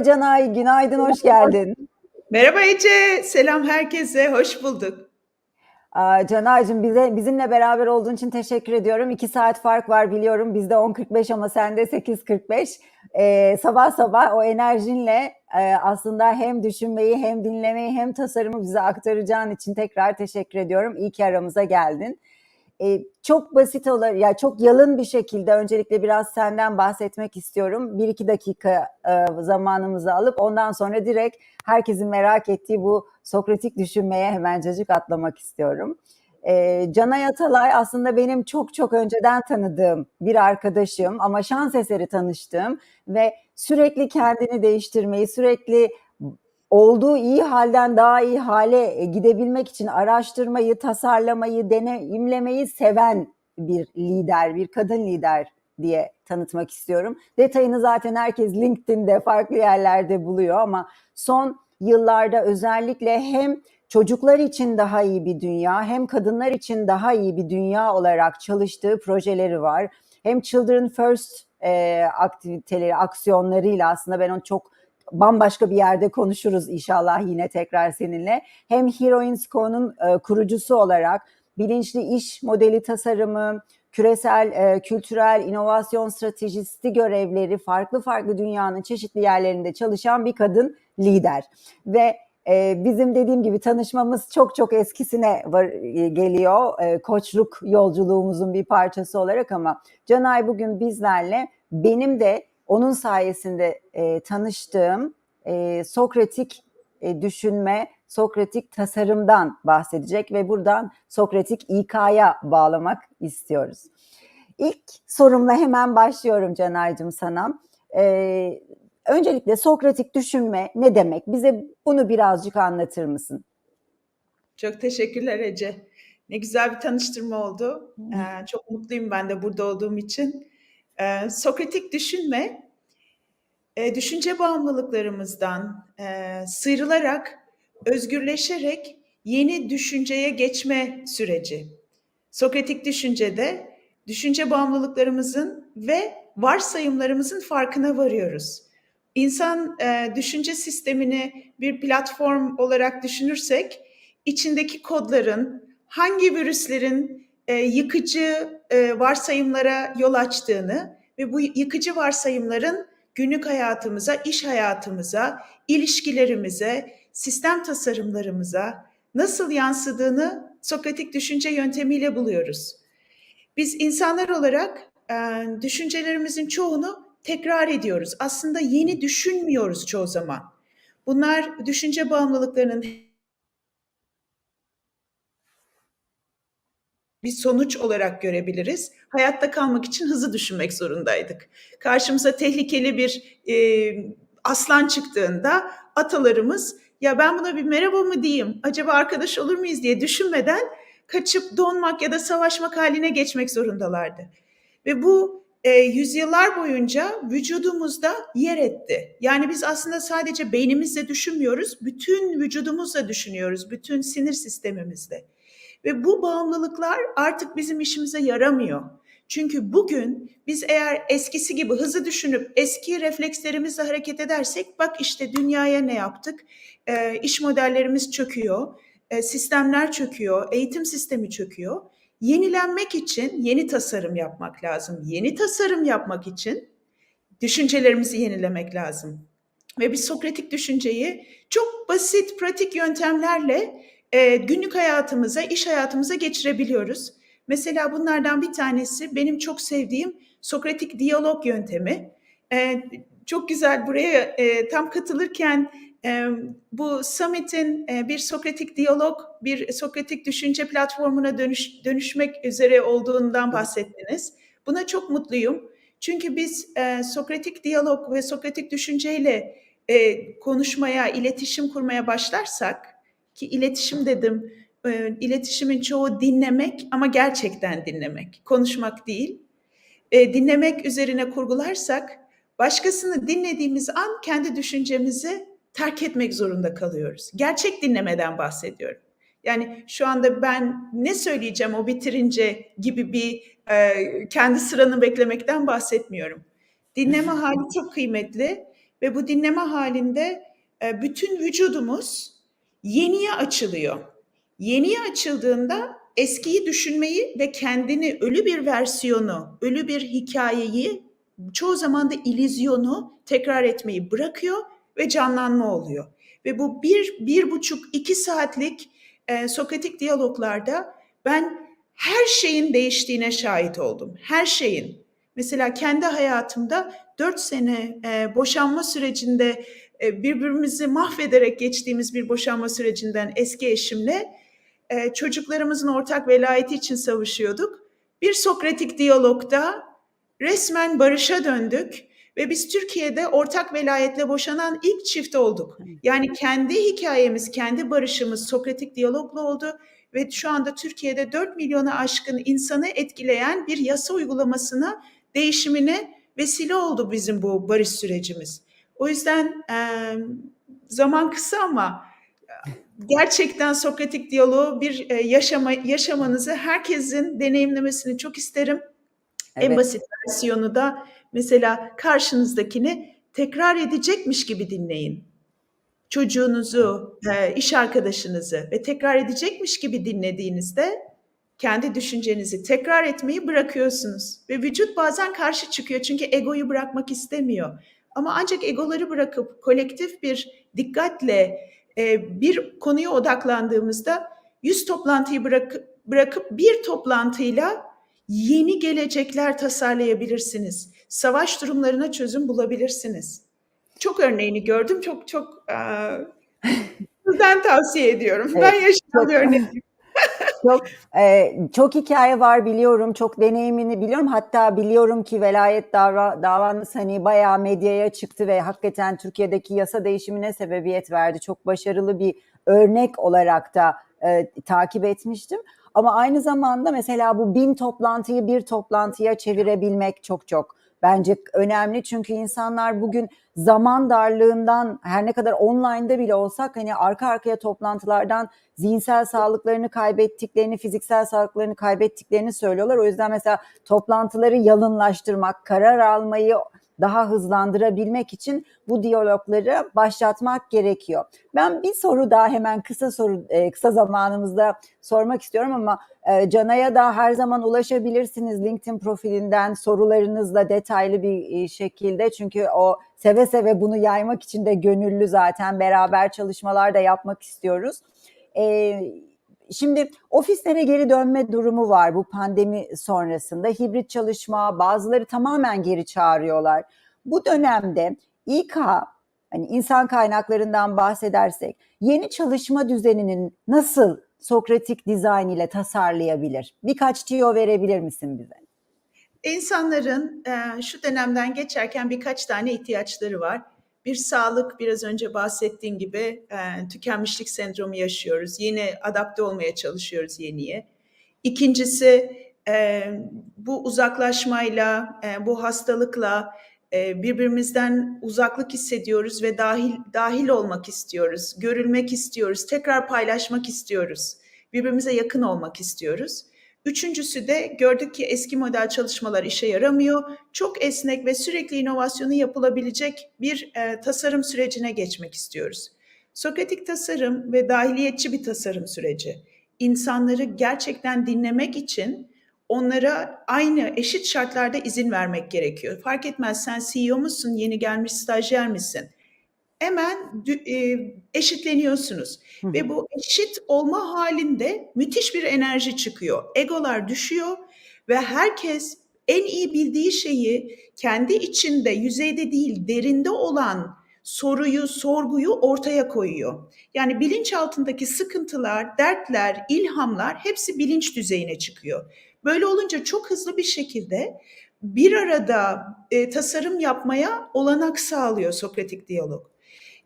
Merhaba Canay, günaydın, hoş geldin. Merhaba Ece, selam herkese, hoş bulduk. Canaycığım bize, bizimle beraber olduğun için teşekkür ediyorum. İki saat fark var biliyorum. Bizde 10.45 ama sende 8.45. Ee, sabah sabah o enerjinle e, aslında hem düşünmeyi hem dinlemeyi hem tasarımı bize aktaracağın için tekrar teşekkür ediyorum. İyi ki aramıza geldin. Ee, çok basit olur, ya çok yalın bir şekilde öncelikle biraz senden bahsetmek istiyorum. Bir iki dakika e, zamanımızı alıp ondan sonra direkt herkesin merak ettiği bu Sokratik düşünmeye hemencecik atlamak istiyorum. Ee, Canay Atalay aslında benim çok çok önceden tanıdığım bir arkadaşım ama şans eseri tanıştığım ve sürekli kendini değiştirmeyi, sürekli olduğu iyi halden daha iyi hale gidebilmek için araştırmayı, tasarlamayı, deneyimlemeyi seven bir lider, bir kadın lider diye tanıtmak istiyorum. Detayını zaten herkes LinkedIn'de farklı yerlerde buluyor ama son yıllarda özellikle hem çocuklar için daha iyi bir dünya hem kadınlar için daha iyi bir dünya olarak çalıştığı projeleri var. Hem Children First e, aktiviteleri, aksiyonlarıyla aslında ben onu çok bambaşka bir yerde konuşuruz inşallah yine tekrar seninle. Hem Heroines Co'nun e, kurucusu olarak bilinçli iş modeli tasarımı, küresel e, kültürel inovasyon stratejisti görevleri farklı farklı dünyanın çeşitli yerlerinde çalışan bir kadın lider ve e, bizim dediğim gibi tanışmamız çok çok eskisine var, geliyor koçluk yolculuğumuzun bir parçası olarak ama Canay bugün bizlerle benim de onun sayesinde e, tanıştığım e, Sokratik e, düşünme, Sokratik tasarımdan bahsedecek ve buradan Sokratik İK'ya bağlamak istiyoruz. İlk sorumla hemen başlıyorum Canaycığım sana. Ee, öncelikle Sokratik düşünme ne demek? Bize bunu birazcık anlatır mısın? Çok teşekkürler Ece. Ne güzel bir tanıştırma oldu. Ee, çok mutluyum ben de burada olduğum için. Ee, Sokratik düşünme, e, düşünce bağımlılıklarımızdan e, sıyrılarak, özgürleşerek yeni düşünceye geçme süreci. Sokratik düşüncede düşünce bağımlılıklarımızın ve varsayımlarımızın farkına varıyoruz. İnsan e, düşünce sistemini bir platform olarak düşünürsek, içindeki kodların hangi virüslerin e, yıkıcı e, varsayımlara yol açtığını ve bu yıkıcı varsayımların günlük hayatımıza, iş hayatımıza, ilişkilerimize, sistem tasarımlarımıza nasıl yansıdığını Sokratik düşünce yöntemiyle buluyoruz. Biz insanlar olarak e, düşüncelerimizin çoğunu tekrar ediyoruz. Aslında yeni düşünmüyoruz çoğu zaman. Bunlar düşünce bağımlılıklarının bir sonuç olarak görebiliriz. Hayatta kalmak için hızlı düşünmek zorundaydık. Karşımıza tehlikeli bir e, aslan çıktığında atalarımız ya ben buna bir merhaba mı diyeyim, acaba arkadaş olur muyuz diye düşünmeden kaçıp donmak ya da savaşmak haline geçmek zorundalardı. Ve bu e, yüzyıllar boyunca vücudumuzda yer etti. Yani biz aslında sadece beynimizle düşünmüyoruz, bütün vücudumuzla düşünüyoruz, bütün sinir sistemimizle. Ve bu bağımlılıklar artık bizim işimize yaramıyor. Çünkü bugün biz eğer eskisi gibi hızlı düşünüp eski reflekslerimizle hareket edersek bak işte dünyaya ne yaptık? E, iş modellerimiz çöküyor, e, sistemler çöküyor, eğitim sistemi çöküyor. Yenilenmek için yeni tasarım yapmak lazım. Yeni tasarım yapmak için düşüncelerimizi yenilemek lazım. Ve biz Sokratik düşünceyi çok basit, pratik yöntemlerle e, günlük hayatımıza, iş hayatımıza geçirebiliyoruz. Mesela bunlardan bir tanesi benim çok sevdiğim Sokratik diyalog yöntemi. E, çok güzel buraya e, tam katılırken e, bu Summit'in e, bir Sokratik diyalog, bir Sokratik düşünce platformuna dönüş, dönüşmek üzere olduğundan bahsettiniz. Buna çok mutluyum. Çünkü biz e, Sokratik diyalog ve Sokratik düşünceyle e, konuşmaya, iletişim kurmaya başlarsak, ki iletişim dedim, e, iletişimin çoğu dinlemek ama gerçekten dinlemek, konuşmak değil. E, dinlemek üzerine kurgularsak, başkasını dinlediğimiz an kendi düşüncemizi terk etmek zorunda kalıyoruz. Gerçek dinlemeden bahsediyorum. Yani şu anda ben ne söyleyeceğim o bitirince gibi bir e, kendi sıranı beklemekten bahsetmiyorum. Dinleme hali çok kıymetli ve bu dinleme halinde e, bütün vücudumuz yeniye açılıyor. Yeniye açıldığında eskiyi düşünmeyi ve kendini ölü bir versiyonu, ölü bir hikayeyi, çoğu zaman da ilizyonu tekrar etmeyi bırakıyor ve canlanma oluyor. Ve bu bir, bir buçuk, iki saatlik e, Sokratik diyaloglarda ben her şeyin değiştiğine şahit oldum. Her şeyin. Mesela kendi hayatımda dört sene e, boşanma sürecinde birbirimizi mahvederek geçtiğimiz bir boşanma sürecinden eski eşimle e, çocuklarımızın ortak velayeti için savaşıyorduk. Bir Sokratik diyalogda resmen barışa döndük ve biz Türkiye'de ortak velayetle boşanan ilk çift olduk. Yani kendi hikayemiz, kendi barışımız Sokratik diyalogla oldu ve şu anda Türkiye'de 4 milyona aşkın insanı etkileyen bir yasa uygulamasına, değişimine vesile oldu bizim bu barış sürecimiz. O yüzden e, zaman kısa ama gerçekten Sokratik diyaloğu bir e, yaşama, yaşamanızı herkesin deneyimlemesini çok isterim. En Evet. basit versiyonu da mesela karşınızdakini tekrar edecekmiş gibi dinleyin. Çocuğunuzu, e, iş arkadaşınızı ve tekrar edecekmiş gibi dinlediğinizde kendi düşüncenizi tekrar etmeyi bırakıyorsunuz. Ve vücut bazen karşı çıkıyor çünkü egoyu bırakmak istemiyor. Ama ancak egoları bırakıp kolektif bir dikkatle e, bir konuya odaklandığımızda yüz toplantıyı bırakıp, bırakıp bir toplantıyla yeni gelecekler tasarlayabilirsiniz. Savaş durumlarına çözüm bulabilirsiniz. Çok örneğini gördüm. Çok çok eee, sizden tavsiye ediyorum. Evet, ben yaşayan bir örnek. Çok e, çok hikaye var biliyorum, çok deneyimini biliyorum. Hatta biliyorum ki velayet dava, davanız hani bayağı medyaya çıktı ve hakikaten Türkiye'deki yasa değişimine sebebiyet verdi. Çok başarılı bir örnek olarak da e, takip etmiştim. Ama aynı zamanda mesela bu bin toplantıyı bir toplantıya çevirebilmek çok çok bence önemli. Çünkü insanlar bugün zaman darlığından her ne kadar online'da bile olsak hani arka arkaya toplantılardan zihinsel sağlıklarını kaybettiklerini, fiziksel sağlıklarını kaybettiklerini söylüyorlar. O yüzden mesela toplantıları yalınlaştırmak, karar almayı daha hızlandırabilmek için bu diyalogları başlatmak gerekiyor. Ben bir soru daha hemen kısa soru e, kısa zamanımızda sormak istiyorum ama e, Canay'a da her zaman ulaşabilirsiniz LinkedIn profilinden sorularınızla detaylı bir e, şekilde. Çünkü o seve seve bunu yaymak için de gönüllü zaten beraber çalışmalar da yapmak istiyoruz. Ee, şimdi ofislere geri dönme durumu var bu pandemi sonrasında. Hibrit çalışma, bazıları tamamen geri çağırıyorlar. Bu dönemde İK, hani insan kaynaklarından bahsedersek, yeni çalışma düzeninin nasıl Sokratik dizayn ile tasarlayabilir? Birkaç tüyo verebilir misin bize? İnsanların e, şu dönemden geçerken birkaç tane ihtiyaçları var. Bir sağlık, biraz önce bahsettiğim gibi e, tükenmişlik sendromu yaşıyoruz. Yeni adapte olmaya çalışıyoruz yeniye. İkincisi e, bu uzaklaşmayla, e, bu hastalıkla e, birbirimizden uzaklık hissediyoruz ve dahil dahil olmak istiyoruz, görülmek istiyoruz, tekrar paylaşmak istiyoruz, birbirimize yakın olmak istiyoruz. Üçüncüsü de gördük ki eski model çalışmalar işe yaramıyor. Çok esnek ve sürekli inovasyonu yapılabilecek bir e, tasarım sürecine geçmek istiyoruz. Sokratik tasarım ve dahiliyetçi bir tasarım süreci. İnsanları gerçekten dinlemek için onlara aynı eşit şartlarda izin vermek gerekiyor. Fark etmez sen CEO musun, yeni gelmiş stajyer misin? Hemen e, eşitleniyorsunuz. Hı. Ve bu eşit olma halinde müthiş bir enerji çıkıyor. Egolar düşüyor ve herkes en iyi bildiği şeyi kendi içinde, yüzeyde değil, derinde olan soruyu, sorguyu ortaya koyuyor. Yani bilinç altındaki sıkıntılar, dertler, ilhamlar hepsi bilinç düzeyine çıkıyor. Böyle olunca çok hızlı bir şekilde bir arada e, tasarım yapmaya olanak sağlıyor Sokratik diyalog.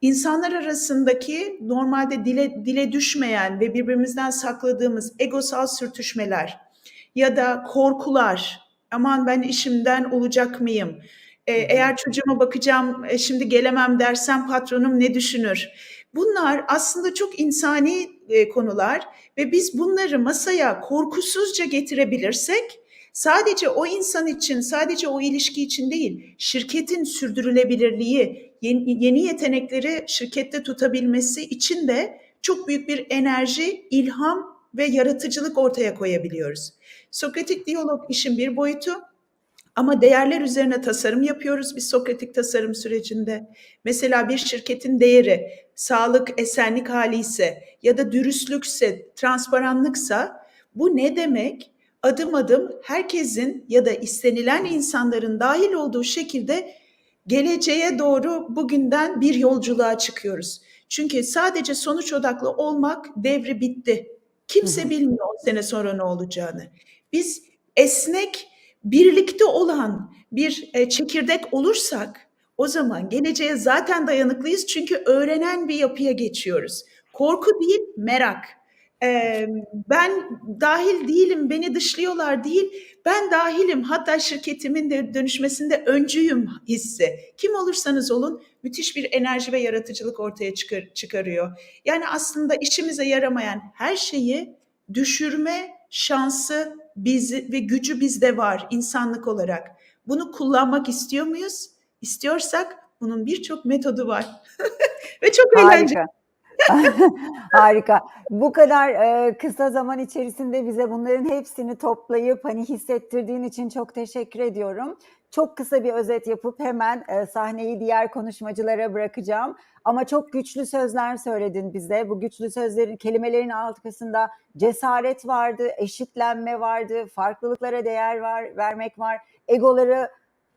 İnsanlar arasındaki normalde dile dile düşmeyen ve birbirimizden sakladığımız egosal sürtüşmeler ya da korkular, aman ben işimden olacak mıyım? E, eğer çocuğuma bakacağım, e, şimdi gelemem dersem patronum ne düşünür? Bunlar aslında çok insani e, konular ve biz bunları masaya korkusuzca getirebilirsek sadece o insan için, sadece o ilişki için değil, şirketin sürdürülebilirliği, yeni, yeni yetenekleri şirkette tutabilmesi için de çok büyük bir enerji, ilham ve yaratıcılık ortaya koyabiliyoruz. Sokratik diyalog işin bir boyutu ama değerler üzerine tasarım yapıyoruz biz Sokratik tasarım sürecinde. Mesela bir şirketin değeri sağlık, esenlik hali ise ya da dürüstlükse, transparanlıksa bu ne demek? Adım adım herkesin ya da istenilen insanların dahil olduğu şekilde geleceğe doğru bugünden bir yolculuğa çıkıyoruz. Çünkü sadece sonuç odaklı olmak devri bitti. Kimse Hı hı. bilmiyor 10 sene sonra ne olacağını. Biz esnek, birlikte olan bir e, çekirdek olursak o zaman geleceğe zaten dayanıklıyız çünkü öğrenen bir yapıya geçiyoruz. Korku değil, merak. Ee, ben dahil değilim, beni dışlıyorlar değil, ben dahilim, hatta şirketimin de dönüşmesinde öncüyüm hissi. Kim olursanız olun müthiş bir enerji ve yaratıcılık ortaya çıkar, çıkarıyor. Yani aslında işimize yaramayan her şeyi düşürme şansı bizi ve gücü bizde var insanlık olarak. Bunu kullanmak istiyor muyuz? İstiyorsak bunun birçok metodu var. ve çok eğlenceli. Harika. Bu kadar e, kısa zaman içerisinde bize bunların hepsini toplayıp hani hissettirdiğin için çok teşekkür ediyorum. Çok kısa bir özet yapıp hemen e, sahneyi diğer konuşmacılara bırakacağım. Ama çok güçlü sözler söyledin bize. Bu güçlü sözlerin, kelimelerin arkasında cesaret vardı, eşitlenme vardı, farklılıklara değer var, vermek var, egoları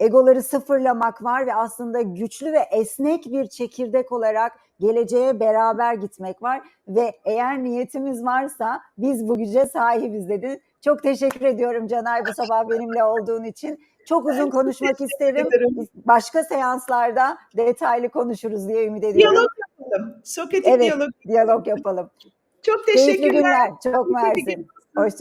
egoları sıfırlamak var ve aslında güçlü ve esnek bir çekirdek olarak geleceğe beraber gitmek var ve eğer niyetimiz varsa biz bu güce sahibiz dedin. Çok teşekkür ediyorum Canay bu sabah benimle olduğun için. Çok uzun konuşmak isterim. Başka seanslarda detaylı konuşuruz diye ümit ediyorum. Diyalog yapalım. Sokratik Evet, diyalog. diyalog yapalım. Çok Keyifli teşekkürler. günler. Çok Keyifli mersi. Hoşça